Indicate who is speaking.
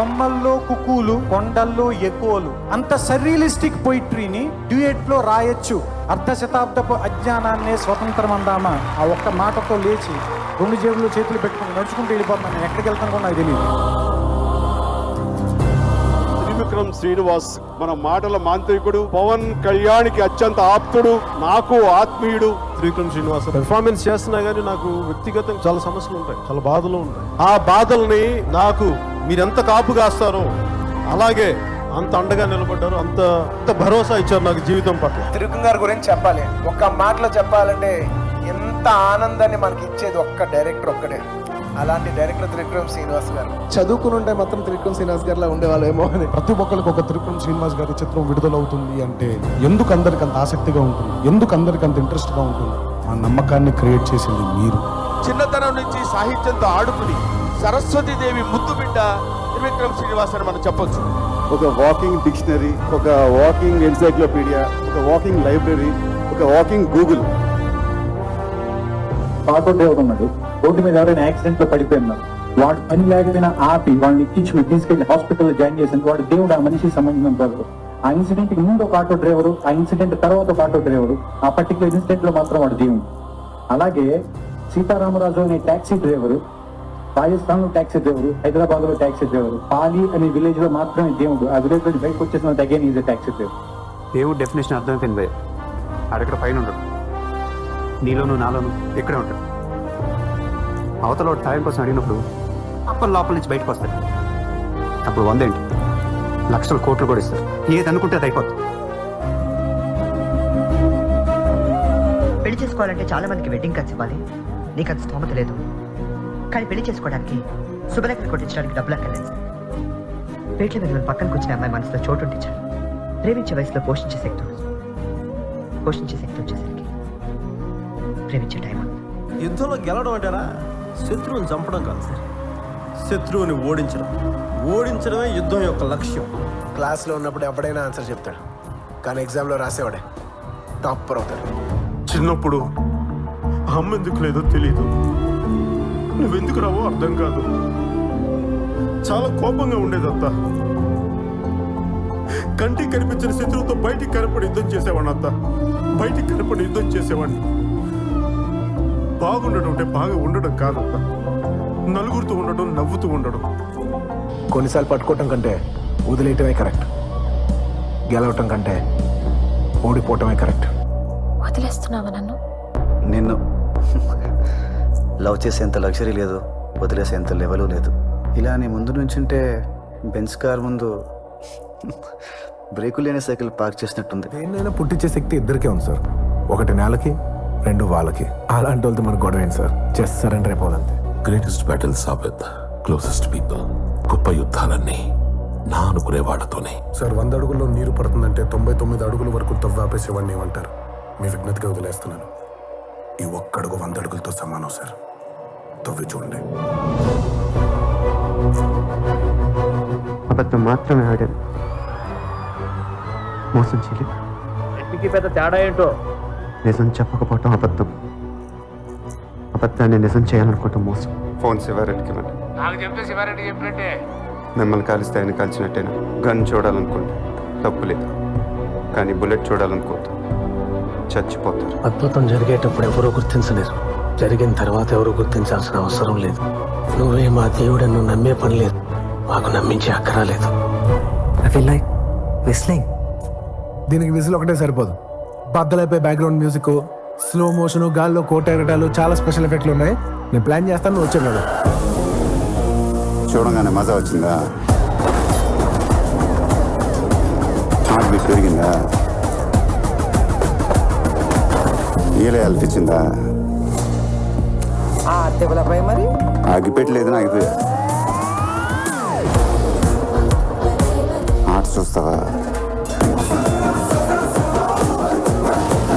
Speaker 1: కొమ్మల్లో కుకులు కొండల్లో ఎక్కువలు అంత సర్రియలిస్టిక్ పొయిట్రీని డ్యూయట్లో రాయొచ్చు. అర్ధ శతాబ్దపు అజ్ఞానాన్నే స్వతంత్రం అందామా? ఆ ఒక్క మాటతో లేచి రెండు జేబులు చేతులు పెట్టుకుని నడుచుకుంటూ వెళ్ళిపోతున్నాను ఎక్కడికి వెళ్తాను కూడా నాకు తెలియదు
Speaker 2: త్రివిక్రమ్ శ్రీనివాస్ మన మాటల మాంత్రికుడు పవన్ కళ్యాణ్కి అత్యంత ఆప్తుడు నాకు ఆత్మీయుడు.
Speaker 3: త్రివిక్రమ్ శ్రీనివాస పెర్ఫార్మెన్స్ చేస్తున్నా కానీ నాకు వ్యక్తిగతంగా చాలా సమస్యలు ఉంటాయి చాలా బాధలు ఉంటాయి. ఆ బాధల్ని నాకు మీరెంత కాపు కాస్తారో అలాగే అంత అండగా నిలబడ్డారు అంత అంత భరోసా ఇచ్చారు నాకు జీవితం పట్ల.
Speaker 4: త్రివిక్రమ్ గారి గురించి చెప్పాలి. ఒక్క మాటలో చెప్పాలంటే ఎంత ఆనందాన్ని మనకి ఇచ్చేది ఒక్క డైరెక్టర్ ఒక్కడే. అలాంటి డైరెక్టర్ త్రివిక్రమ్ శ్రీనివాస్ గారు.
Speaker 5: చదువుకుని ఉంటే మాత్రం త్రివిక్రమ్ శ్రీనివాస్ గారిలా ఉండేవాళ్ళేమో అని.
Speaker 1: ప్రతి ఒక్కరికి ఒక త్రిపురం శ్రీనివాస్ గారి చిత్రం విడుదలవుతుంది అంటే ఎందుకు అందరికి అంత ఆసక్తిగా ఉంటుంది? ఎందుకు అందరికి అంత ఇంట్రెస్ట్గా ఉంటుంది? ఆ నమ్మకాన్ని క్రియేట్ చేసింది మీరు.
Speaker 6: చిన్నతనం నుంచి సాహిత్యంతో ఆడుకుని సరస్వతీదేవి ముద్దు బిడ్డ త్రివిక్రమ్ శ్రీనివాస్ అని మనం చెప్పొచ్చు.
Speaker 2: ఒక వాకింగ్ డిక్షనరీ ఒక వాకింగ్ ఎన్సైక్లోపీడియా ఒక వాకింగ్ లైబ్రరీ ఒక వాకింగ్ గూగుల్.
Speaker 7: ఆటో డ్రైవర్ ఉన్నాడు రోడ్డు మీద ఎవరైనా యాక్సిడెంట్లో పడిపోయి ఉన్నారు వాడు పని లేకపోయినా ఆపి వాళ్ళని ఎక్కించుకుని తీసుకెళ్ళి హాస్పిటల్ జాయిన్ చేసింది వాడు దేవుడు ఆ మనిషికి సంబంధించిన వరకు ఆ ఇన్సిడెంట్ ముందు ఒక ఆటో డ్రైవరు ఆ ఇన్సిడెంట్ తర్వాత ఒక ఆటో డ్రైవరు ఆ పర్టికులర్ ఇన్సిడెంట్లో మాత్రం వాడు దేవుడు. అలాగే సీతారామరాజు అనే టాక్సీ డ్రైవరు రాజస్థాన్లో టాక్సీ డ్రైవరు హైదరాబాద్లో టాక్సీ డ్రైవరు పాలి అనే విలేజ్లో మాత్రమే దేవుడు. ఆ విలేజ్లో బయటకు వచ్చేసిన అగైన్ ఈజ్ ట్యాక్సీ డ్రైవర్.
Speaker 8: దేవుడు డెఫినేషన్ అర్థమైపోయింది అక్కడ పైన ఉండడు నీలోను నాలోను ఇక్కడే ఉంటాడు. అవతల టైం కోసం అడిగినప్పుడు అప్పటి లోపల నుంచి బయటకు వస్తాడు. అప్పుడు వందేంటి? లక్షల కోట్లు కూడా ఇస్తారు ఏది అనుకుంటే అది అయిపోతుంది.
Speaker 9: పెళ్ళి చేసుకోవాలంటే చాలా మందికి వెడ్డింగ్ కట్స్ ఇవ్వాలి. నీకు అంత స్థోమత లేదు. కానీ పెళ్ళి చేసుకోవడానికి శుభలేఖలు కొట్టించడానికి డబ్బులు అక్కర్లేదు. పేట్ల మీద పక్కన కూర్చున్న అమ్మాయి మనసులో చోటు ఉంటే ప్రేమించే వయసులో పోషించే శక్తి పోషించే శక్తి వచ్చేసరికి ప్రేమించే టైం
Speaker 3: యుద్ధంలో గెలవడం అంటారా శత్రువుని చంపడం కాదు సార్. శత్రువుని ఓడించడం. ఓడించడమే యుద్ధం యొక్క లక్ష్యం.
Speaker 4: క్లాస్లో ఉన్నప్పుడు ఎవడైనా ఆన్సర్ చెప్తాడు. కానీ ఎగ్జామ్లో రాసేవాడే. టాపర్ అవుతాడు
Speaker 3: చిన్నప్పుడు అమ్మ ఎందుకు లేదో తెలియదు నువ్వెందుకు రావో అర్థం కాదు. చాలా కోపంగా ఉండేదంతా కంటికి కనిపించిన శత్రువుతో బయటికి కనపడి యుద్ధం చేసేవాడిని అంతా బయటికి కనపడి యుద్ధం చేసేవాడిని. బాగుండడం అంటే బాగా ఉండడం కాదంతా నలుగురితో ఉండడం నవ్వుతూ ఉండడం.
Speaker 4: కొన్నిసార్లు పట్టుకోవటం కంటే వదిలేయటమే కరెక్ట్. గెలవటం కంటే ఓడిపోవటమే కరెక్ట్.
Speaker 10: వదిలేస్తున్నావా నన్ను?
Speaker 11: నిన్ను. లవ్ చేసేంత లగ్జరీ లేదు వదిలేసేంత లెవెలు లేదు. ఇలా నీ ముందు నుంచుంటే బెంచ్ కార్ ముందు బ్రేకు లేని సైకిల్ పార్క్ చేసినట్టుంది.
Speaker 5: దేన్నైనా పుట్టించే శక్తి ఇద్దరికే ఉంది సార్. ఒకటి నేలకి రెండు వాళ్ళకి. అలాంటి వాళ్ళతో మనకు గొడవ ఏంటి sir? Just surrender అయిపోవాలంతే.
Speaker 6: Greatest battles are with closest people గొప్ప యుద్ధాలన్నీ నా అనుకునే వాళ్ళతోనే.
Speaker 5: సార్ వంద అడుగుల్లో నీరు పడుతుందంటే తొంభై తొమ్మిది అడుగుల వరకు తవ్వాపేసేవాడిని ఏమంటారు? మీ విజ్ఞతగా వదిలేస్తున్నాను. ఈ ఒక్క అడుగు వంద అడుగులతో సమానం సార్. తవ్వి చూడండి.
Speaker 8: అబద్ధం మాత్రమే ఆడాను. మోసం చేయలేదు.
Speaker 7: పెద్ద తేడా ఏంటో?
Speaker 8: నిజం చెప్పకపోవటం అబద్ధం. అబద్ధాన్ని నిజం చేయాలనుకోవటం మోసం. ఫోన్ శివారెడ్డికి ఇవ్వండి.
Speaker 4: నాకు చెప్తే శివారెడ్డి చెప్పినట్టే.
Speaker 8: మిమ్మల్ని కాలిస్తే ఆయన కాల్చినట్టేనా? గన్ చూడాలనుకోండి. తప్పు లేదు. కానీ బుల్లెట్ చూడాలనుకోవద్దు. చచ్చిపోతారు.
Speaker 7: అద్భుతం జరిగేటప్పుడు ఎవరూ గుర్తించలేరు. జరిగిన తర్వాత ఎవరు గుర్తించాల్సిన అవసరం లేదు. నువ్వే మా దేవుడನ್ನು నమ్మే పని లేదు. మాకు నమ్మించే అక్కరా లేదు.
Speaker 9: ఐ ఫీల్ లైక్ విస్లింగ్
Speaker 5: దీనికి విజిల్ ఒకటే సరిపోదు. బద్దలైపోయి బ్యాక్గ్రౌండ్ మ్యూజిక్ స్లో మోషన్ గాల్లో కోట ఎగటాలు చాలా స్పెషల్ ఎఫెక్ట్లు ఉన్నాయి. నేను ప్లాన్ చేస్తాను నువ్వు వచ్చావు కదా
Speaker 2: చూడగానే మజా వచ్చిందా? పెరిగిందా? ఈలే అనిపించిందా
Speaker 4: మరి?
Speaker 2: ఆగిపెట్టలేదు ఆగిపోయా. ఆట చూస్తావా?